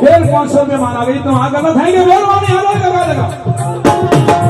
સમજી લો ફેર પાંચસો રૂપિયા મારા ગઈ તો આગળ ન થાય કે બોલવાની હાલો લગા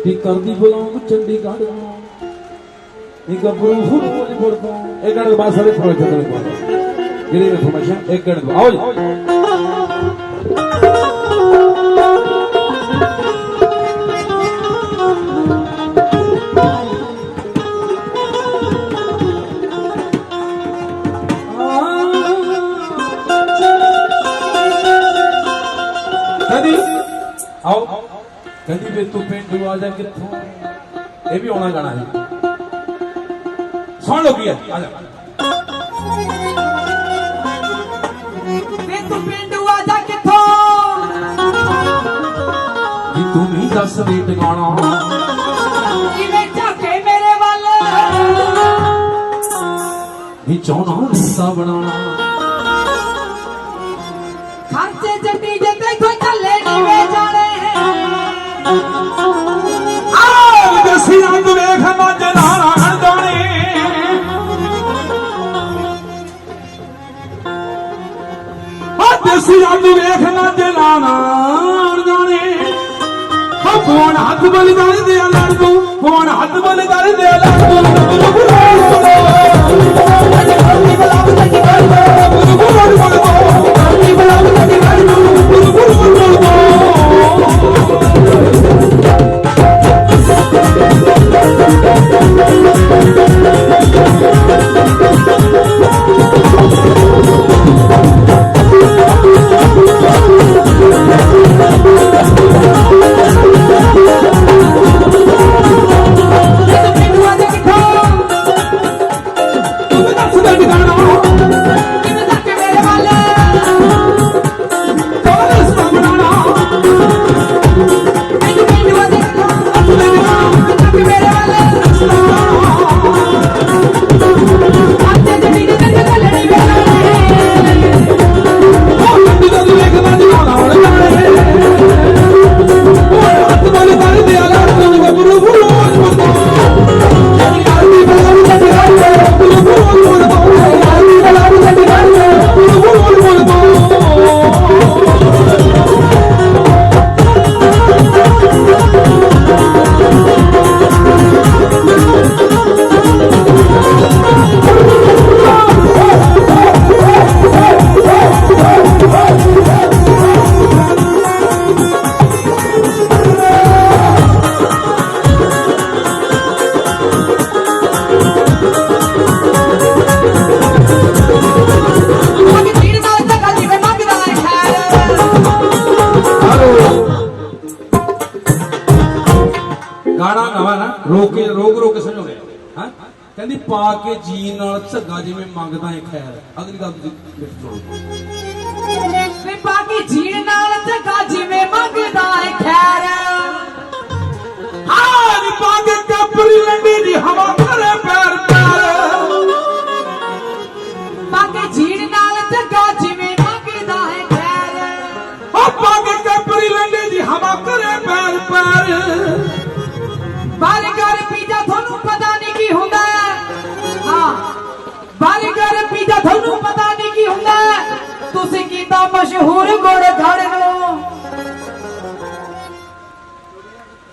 ਜੱਤੀ ਕਰਦੀ ਬੁਲਾਉਂ ਚੰਡੀਗੜ੍ਹ ਇਹ ਗੱਭਰੂ ਹੁਰਮੋਜ ਬੁਰਦਾ ਇਹ ਗੜ ਬਾਸ ਸਾਰੇ ਫੋਨ ਚੱਲਣ ਕੋ ਜਿਹੜੀ ਇਨਫੋਰਮੇਸ਼ਨ ਇੱਕ ਗੜ ਆਓ ਜੀ ਕਦੀ ਵੇ ਤੂੰ ਪਿੰਡ ਆ ਜਾ ਕਿੱਥੋਂ? ਇਹ ਵੀ ਆਉਣਾ ਗਾਣਾ ਹੈ ਸੁਣ ਲਓ ਕੀ ਹੈ ਆ ਜਾ। ਵੇ ਤੂੰ ਪਿੰਡੂ ਆ ਜਾ ਕਿੱਥੋਂ? ਜੀ ਤੂੰ ਵੀ ਦੱਸ ਦੇ ਟਿਕਾਣਾ। ਕਿਵੇਂ ਝਾਕੇ ਮੇਰੇ ਵੱਲ? ਵੀ ਚਾਹਣਾ ਰਿਸ਼ਤਾ ਬਣਾਉਣਾ। ਵੇਖ ਮੱਝ ਨਾਣਾ ਹਣਦਾਣੇ ਆਹ ਦਸੀ ਰੰਗ ਵੇਖ ਮੱਝ ਨਾਣਾ ਹਣਦਾਣੇ ਓ ਫੋਨ ਹੱਥ ਬਲ ਦੇ ਲੜ ਜੀ ਝੱਗਾ ਜਿਵੇਂ ਮੰਗਦਾ ਏ ਖੈਰ। ਅਗਲੀ ਗੱਲ ਤੁਸੀਂ ਲਿਖ ਛੋੜੋ ਮਸ਼ਹੂਰ ਗੁੜ ਘੜ ਨੂੰ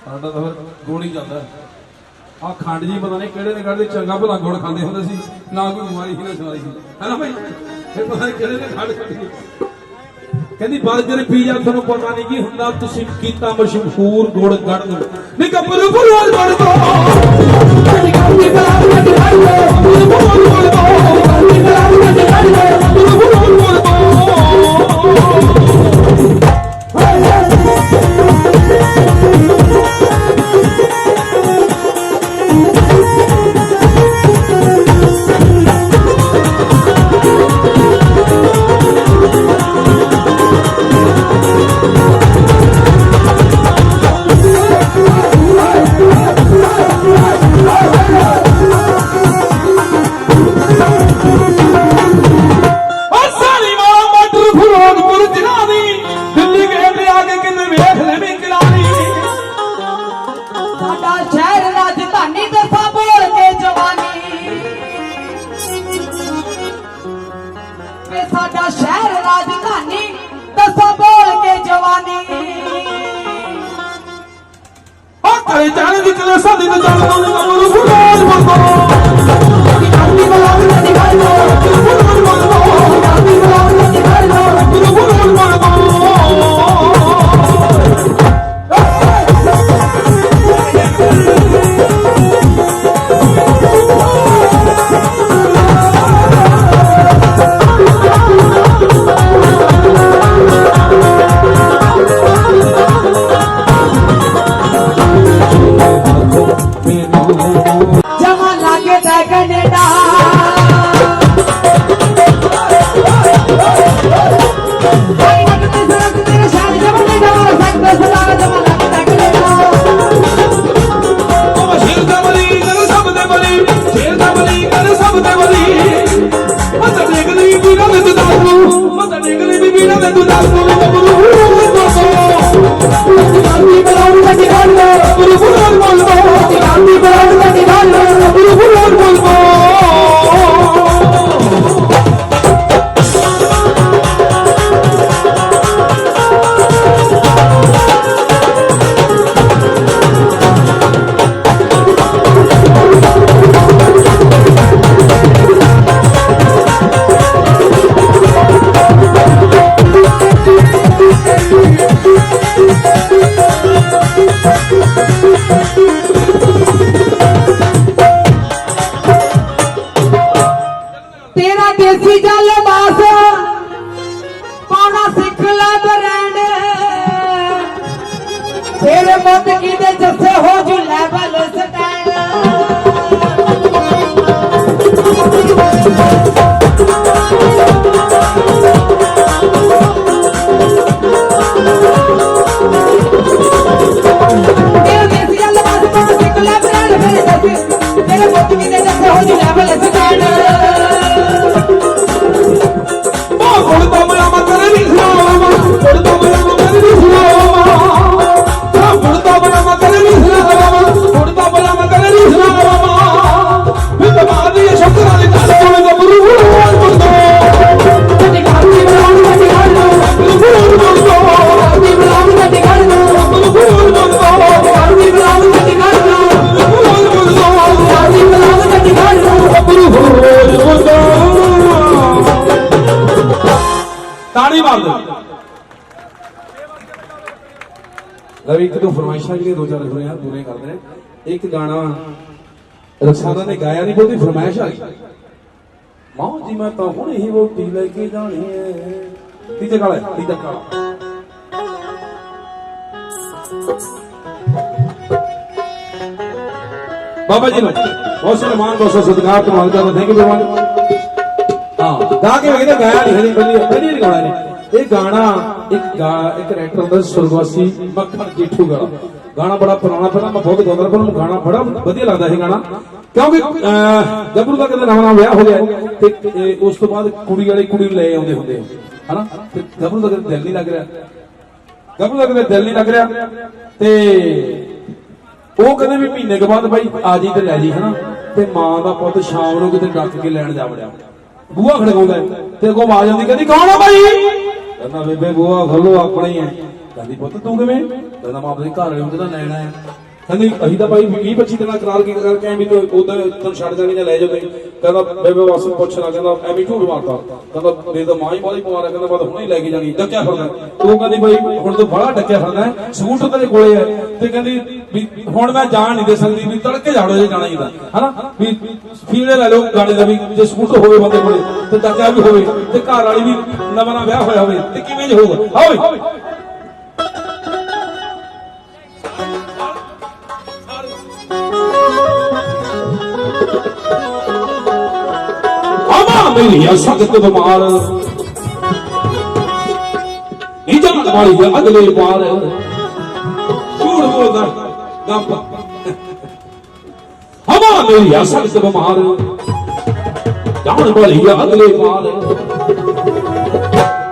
ਸਾਡਾ ਤਾਂ ਗੁੜ ਹੀ ਚੱਲਦਾ ਆ ਖੰਡ ਜੀ ਪਤਾ ਨਹੀਂ ਕਿਹੜੇ ਨੇ ਕੱਢਦੇ ਚੰਗਾ ਭਲਾ ਗੁੜ ਖਾਂਦੇ ਹੁੰਦੇ ਸੀ। ਨਾ ਕੋਈ ਬਿਮਾਰੀ ਸੀ, ਨਾ ਸਵਾਰੀ ਸੀ। ਹੈਨਾ ਭਾਈ? ਇਹ ਪਤਾ ਨਹੀਂ ਕਿਹੜੇ ਨੇ ਖੰਡ ਕੱਢੀ ਕਹਿੰਦੀ ਬਰਗਰ ਪੀਜ਼ਾ ਤੁਹਾਨੂੰ ਪਤਾ ਨਹੀਂ ਕੀ ਹੁੰਦਾ, ਤੁਸੀਂ ਕੀਤਾ ਮਸ਼ਹੂਰ ਗੁੜ ਗੜ ਨੂੰ ਨਹੀਂ ਗੱਭਰੂ ਫਰੋਲ ਬਣ ਦੋ ਗੱਡੀ ਗੱਡੀ ਬਲਾ ਗੱਡੀ ਹਰ ਲੋ ਫਰੋਲ ਸਾਡਾ ਸ਼ਹਿਰ ਰਾਜਧਾਨੀ ਦਸਾਂ ਬੋਲ ਕੇ ਜਵਾਨੀ। ਓ ਕਰੇ ਜਾਣ ਦੀ ਕਲੇ ਸਾਡੀ ਜਾਣ ਤੋਂ ਕਬਰੂ ਫਿਰੋਜ਼ਪੁਰ ਤੋਂ ਗੱਡੀ ਬਲਾ ਗੱਡੀ ਹਰ ਲੋ ਫਿਰੋਜ਼ਪੁਰ Yeah. ਲਵੀ ਇੱਕ ਦੋ ਫਰਮਾਇਸ਼ਾਂ ਜਿਹੜੀਆਂ ਦੋ ਚਾਰ ਹੋਈਆਂ ਪੂਰੇ ਕਰਦੇ ਨੇ। ਇੱਕ ਗਾਣਾ ਰਸਾਨਾ ਨੇ ਗਾਇਆ ਨਹੀਂ ਉਹਦੀ ਫਰਮਾਇਸ਼ ਆ ਗਈ। ਮਾਂ ਜੀ, ਮੈਂ ਤਾਂ ਹੁਣ ਹੀ ਵੋਟੀ ਲੈ ਕੇ ਜਾਣੀ ਹੈ ਤੀਜੇ ਕਾਲਾ ਤੀਜਾ ਕਾਲਾ ਬਾਬਾ ਜੀ ਨੂੰ ਬਹੁਤ ਸਨਮਾਨ, ਬਹੁਤ ਸਤਿਕਾਰ ਤੋਂ ਮੰਗਦਾ ਥੈਂਕ ਯੂ ਵੈਰੀ ਹਾਂ, ਗਾ ਕੇ ਵੇਖਦੇ ਗਾਇਆ ਨਹੀਂ ਹਣੀ ਪਹਿਲੀ ਪਹਿਲੀ ਨਹੀਂ ਗਾਣਾ ਨੇ। ਇਹ ਗਾਣਾ ਇੱਕ ਇੱਕ ਰਾਈਟਰ ਹੁੰਦਾ ਸੀ, ਮੱਖਣ ਜੇਠੂ ਗਾਣਾ ਗਾਣਾ ਬੜਾ ਪੁਰਾਣਾ ਪਹਿਲਾਂ ਮੈਂ ਬਹੁਤ ਗਾਉਂਦਾ ਪਰ ਮੈਨੂੰ ਗਾਣਾ ਬੜਾ ਵਧੀਆ ਲੱਗਦਾ ਇਹ ਗਾਣਾ। ਕਿਉਂਕਿ ਗੱਭਰੂ ਦਾ ਕਦੇ ਨਵਾਂ ਵਿਆਹ ਹੋ ਗਿਆ ਤੇ ਉਸ ਤੋਂ ਬਾਅਦ ਕੁੜੀ ਵਾਲੇ ਕੁੜੀ ਲੈ ਆਉਂਦੇ ਹੁੰਦੇ ਹਨਾ? ਤੇ ਗੱਭਰੂ ਦਾ ਕਦੇ ਦਿਲ ਨਹੀਂ ਲੱਗ ਰਿਹਾ। ਗੱਭਰੂ ਦਾ ਕਦੇ ਦਿਲ ਨਹੀਂ ਲੱਗ ਰਿਹਾ ਤੇ ਉਹ ਕਹਿੰਦੇ ਵੀ ਮਹੀਨੇ ਕੁ ਬਾਅਦ ਬਾਈ ਆ ਜੀ ਤੇ ਲੈ ਜੀ ਹਨਾ? ਤੇ ਮਾਂ ਦਾ ਪੁੱਤ ਸ਼ਾਮ ਨੂੰ ਕਿਤੇ ਡੱਕ ਕੇ ਲੈਣ ਜਾ ਵੜਿਆ। ਬੂਹਾ ਖੜਕਾਉਂਦਾ ਤੇ ਕੋ ਆਵਾਜ਼ ਆਉਂਦੀ ਕਹਿੰਦੀ ਕੌਣ ਆ ਬਾਈ? ਕਹਿੰਦਾ, ਬੇਬੇ ਬੂਹਾ ਖੋਲੋ ਆਪਣਾ ਹੀ ਹੈ। ਕਹਿੰਦੀ, ਪੁੱਤ, ਤੂੰ ਕਿਵੇਂ? ਕਹਿੰਦਾ, ਮੈਂ ਆਪਣੇ ਘਰ ਵਾਲੇ ਨੂੰ ਤਾਂ ਲੈਣਾ ਹੈ। ਕਹਿੰਦੀ ਅਸੀਂ ਤਾਂ ਭਾਈ 20 25 ਦਿਨਾਂ ਕਰਾਰ ਕੀ ਕਰਕੇ ਐਵੇਂ ਤੂੰ ਉਧਰ ਤੈਨੂੰ ਛੱਡ ਜਾਣੀ ਜਾਂ ਲੈ ਜਾਓ ਤੁਸੀਂ ਕਹਿੰਦਾ ਬੇਬੇ ਵਾਸੂ ਪੁੱਛਣਾ ਕਹਿੰਦਾ ਐਵੇਂ ਝੂਠ ਮਾਰਦਾ। ਕਹਿੰਦਾ ਮੇਰੇ ਤਾਂ ਮਾਂ ਹੀ ਬਾਲੀ ਬਿਮਾਰ ਹੈ ਕਹਿੰਦਾ ਮੈਂ ਹੁਣੇ ਲੈ ਕੇ ਜਾਣੀ ਡੱਕਿਆ ਫਿਰਦਾ। ਉਹ ਕਹਿੰਦੀ ਭਾਈ ਹੁਣ ਤੂੰ ਬੜਾ ਡੱਕਿਆ ਫਿਰਦਾ ਹੈ, ਤੇਰੇ ਕੋਲੇ ਹੈ ਤੇ ਕਹਿੰਦੀ ਵੀ ਹੁਣ ਮੈਂ ਜਾਣ ਨਹੀਂ ਦੇ ਸਕਦੀ ਵੀ ਤੜਕੇ ਝਾੜੋ ਜੇ ਜਾਣਾ ਹੀ ਦਾ ਹਨਾ? ਵੀ ਫੀਲੇ ਲੈ ਲਓ ਗਾਣੇ ਦਾ ਵੀ ਜੇ ਸਕੂਟਰ ਹੋਵੇ ਬੰਦੇ ਕੋਲੇ ਤੇ ਡੱਕਿਆ ਵੀ ਹੋਵੇ ਤੇ ਘਰ ਵਾਲੀ ਵੀ ਨਵਾਂ ਨਵਾਂ ਵਿਆਹ ਹੋਇਆ ਹੋਵੇ ਤੇ ਕਿਵੇਂ ਜੇ ਹੋਊਗਾ? ਆਓਏ ਆਵਾ ਸਖਤ ਬਿਮਾਰ। ਨੀ ਵਾਲੀ ਹੈ ਅਗਲੇ ਪਾਰ ਝੂਠ ਬੋਲਦਾ ਗੱਪ। ਆਵਾ ਮੇਰੀ ਸਖਤ ਬਿਮਾਰ। ਜਾਣ ਵਾਲੀ ਹੈ ਅਗਲੇ ਪਾਰ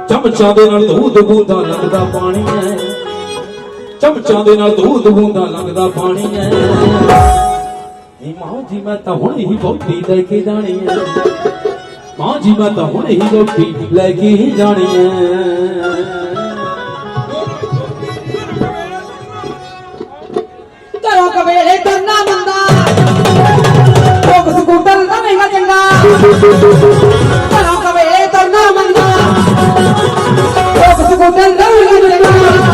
ਚਮਚਾਂ ਦੇ ਨਾਲ ਦੁੱਧ ਬੂੰਦਾ ਲੱਗਦਾ ਪਾਣੀ ਹੈ। ਚਮਚਾਂ ਦੇ ਨਾਲ ਦੁੱਧ ਬੂੰਦਾ ਲੱਗਦਾ ਪਾਣੀ ਹੈ। ਨੀ ਮਾਂ ਜੀ, ਮੈਂ ਤਾਂ ਹੁਣ ਹੀ ਬੋਟੀ ਲੈ ਕੇ ਜਾਣੀ ਹੈ। ਮਾਂ ਜੀ ਹੁਣ ਹੀ ਰੋਟੀ ਲੈ ਕੇ ਹੀ ਜਾਣੀ ਐ। ਘਰੋਂ ਕਵੇਲੇ ਤੁਰਨਾ ਮੰਦਾ ਉਹ ਸਕੂਟਰ ਲਵੇਂਗਾ ਚੰਗਾ। ਘਰੋਂ ਕਵੇਲੇ ਤੁਰਨਾ ਮੰਦਾ ਉਹ ਸਕੂਟਰ ਲਵੇਂਗਾ ਚੰਗਾ।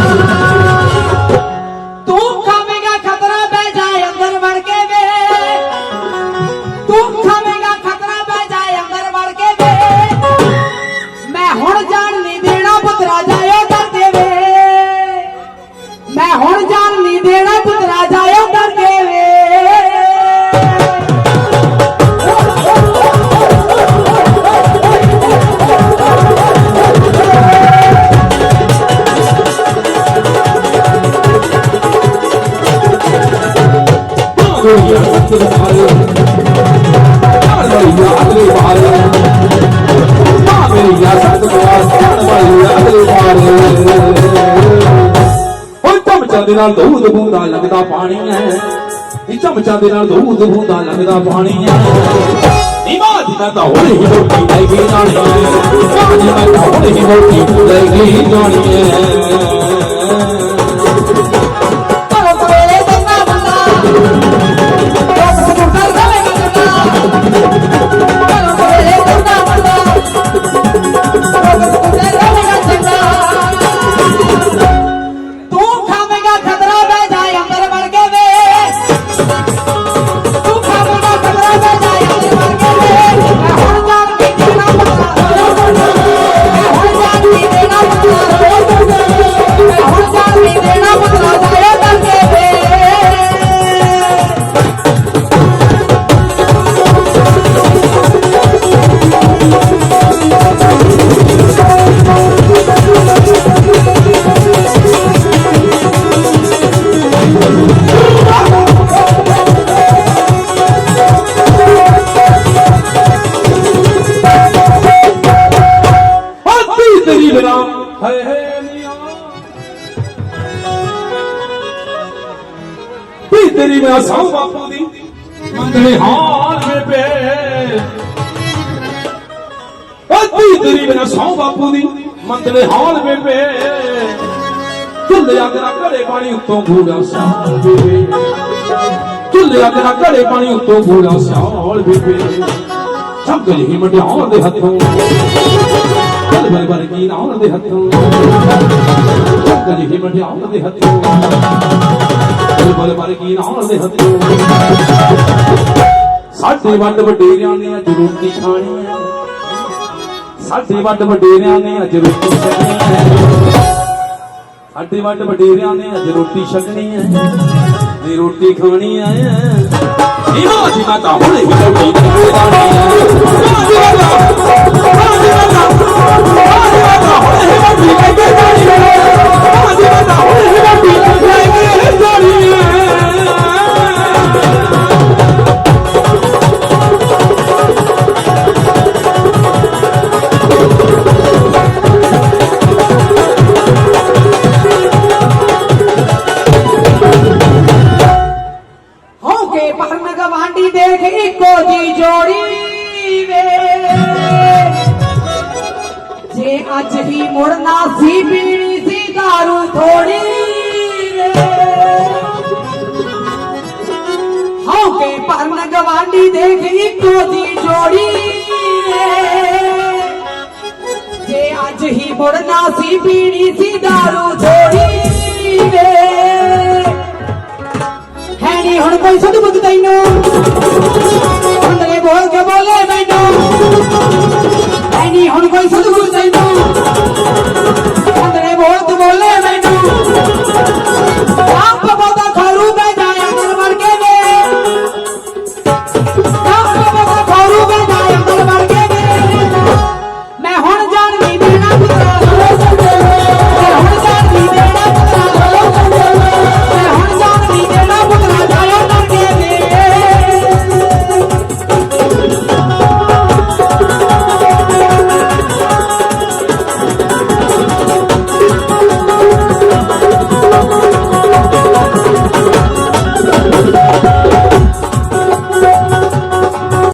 ਦੇ ਨਾਲ ਦੁੱਧ ਬੂੰਦਾ ਲੱਗਦਾ ਪਾਣੀ ਐ। ਇਹ ਚਮਚਾ ਦੇ ਨਾਲ ਦੁੱਧ ਬੂੰਦਾ ਲੱਗਦਾ ਪਾਣੀ ਐ। ਨੀ ਮਾਂ ਜੀ ਤਾਂ ਹੁਣ ਹੀ ਰੋਟੀ ਲੈ ਕੇ ਜਾਣੀ ਐ। ਮਾਂ ਤਾਂ ਹੁਣ ਹੀ ਰੋਟੀ ਲੈ ਕੇ ਐ। ਉੱਤੋਂ ਗੂੜਾ ਸਾਲ ਬੇਬੇ ਝੁੱਲੇ ਅਗਰਾ ਘੜੇ ਪਾਣੀ ਉੱਤੋਂ ਗੂੜਾ ਸਾਲ ਬੇਬੇ ਸੰਗਲ ਹੀ ਮਟਿਆਉਣ ਦੇ ਹੱਥੋਂ। ਬਲ ਬਲ ਬਲ ਕੀ ਨਾਉਣ ਦੇ ਹੱਥੋਂ। ਸੰਗਲ ਹੀ ਮਟਿਆਉਣ ਦੇ ਹੱਥੋਂ। ਬਲ ਬਲ ਬਲ ਕੀ ਨਾਉਣ ਦੇ ਹੱਥੋਂ। ਸਾਡੇ ਵੱਡ ਵਡੇਰਿਆਂ ਨੇ ਅੱਜ ਰੋਟੀ ਖਾਣੀ ਹੈ। ਸਾਡੇ ਵੱਡ ਵਡੇਰਿਆਂ ਨੇ ਅੱਜ ਰੋਟੀ ਛਕਣੀ ਅੱਡੇ ਵੱਡ ਵਡੇਰਿਆਂ ਨੇ ਅੱਜ ਰੋਟੀ ਛਕਣੀ ਹੈ। ਇਹ ਰੋਟੀ ਖਾਣੀ ਹੈ। ਇਹ ਮਾਂ ਮੈਂ ਤਾਂ ਹੁਣੇ ਹੀ। ਰੋਟੀ ਖਾਣੀ ਹੈ ਮਾਂ ਜੀ